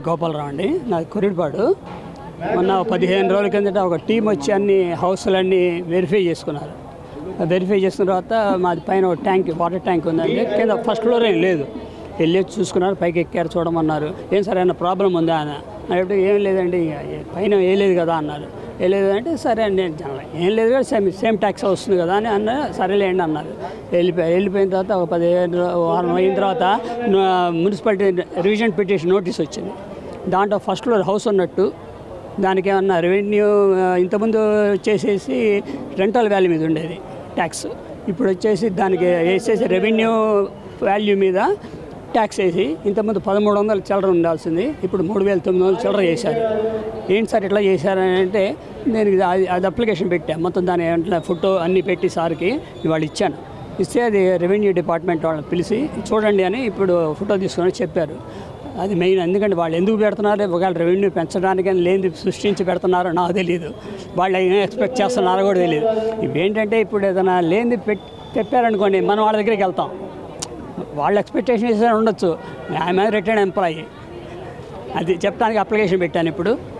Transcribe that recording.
గోపాలరావు అండి నాది కొరిడిపాడు. మొన్న పదిహేను రోజుల కిందట ఒక టీం వచ్చి అన్ని హౌస్లన్నీ వెరిఫై చేసుకున్నారు. వెరిఫై చేసుకున్న తర్వాత మాది పైన ఒక ట్యాంక్ వాటర్ ట్యాంక్ ఉందండి. కింద ఫస్ట్ ఫ్లోర్ ఏం లేదు. వెళ్ళి చూసుకున్నారు పైకి ఎక్కారు చూడమన్నారు. ఏం సరే ఏమైనా ప్రాబ్లం ఉందా? అని అంటే ఏం లేదండి ఏ- పైన ఏం లేదు కదా అన్నారు. ఏం అంటే సరే అండి నేను ఏం లేదు కదా సేమ్ సేమ్ ట్యాక్స్ వస్తుంది కదా అని అన్న సరేలేండి అన్నారు. వెళ్ళిపోయి వెళ్ళిపోయిన తర్వాత ఒక పదిహేను వారం అయిన తర్వాత మున్సిపాలిటీ రివిజన్ పిటిషన్ నోటీస్ వచ్చింది. దాంట్లో ఫస్ట్ ఫ్లోర్ హౌస్ ఉన్నట్టు దానికి ఏమన్నా రెవెన్యూ ఇంతకుముందు వచ్చేసేసి రెంటల్ వాల్యూ మీద ఉండేది ట్యాక్స్ ఇప్పుడు వచ్చేసి దానికి వేసేసి రెవెన్యూ వాల్యూ మీద ట్యాక్స్ వేసి ఇంతకుముందు పదమూడు వందల చిల్లర ఉండాల్సింది ఇప్పుడు మూడు వేల తొమ్మిది వందల చిల్లర చేశారు. ఏంటి సార్ ఇట్లా చేశారని అంటే నేను ఇది- అది అది అప్లికేషన్ పెట్టాను మొత్తం దాని వెంటనే ఫోటో అన్నీ పెట్టి సార్కి ఇవాళ ఇచ్చాను. ఇస్తే అది రెవెన్యూ డిపార్ట్మెంట్ వాళ్ళని పిలిచి చూడండి అని ఇప్పుడు ఫోటో తీసుకొని చెప్పారు. అది మెయిన్ ఎందుకంటే వాళ్ళు ఎందుకు పెడుతున్నారు? ఒకవేళ రెవెన్యూ పెంచడానికని లేని సృష్టించి పెడుతున్నారో నాకు తెలియదు వాళ్ళు ఏం ఎక్స్పెక్ట్ చేస్తున్నారో కూడా తెలియదు ఇవేంటంటే ఇప్పుడు ఏదైనా లేనిది పెట్టి చెప్పారనుకోండి మనం వాళ్ళ దగ్గరికి వెళ్తాం. వాళ్ళ ఎక్స్పెక్టేషన్ ఉండొచ్చు. ఐఎమ్ రిటర్న్ ఎంప్లాయీ అది చెప్పడానికి అప్లికేషన్ పెట్టాను ఇప్పుడు.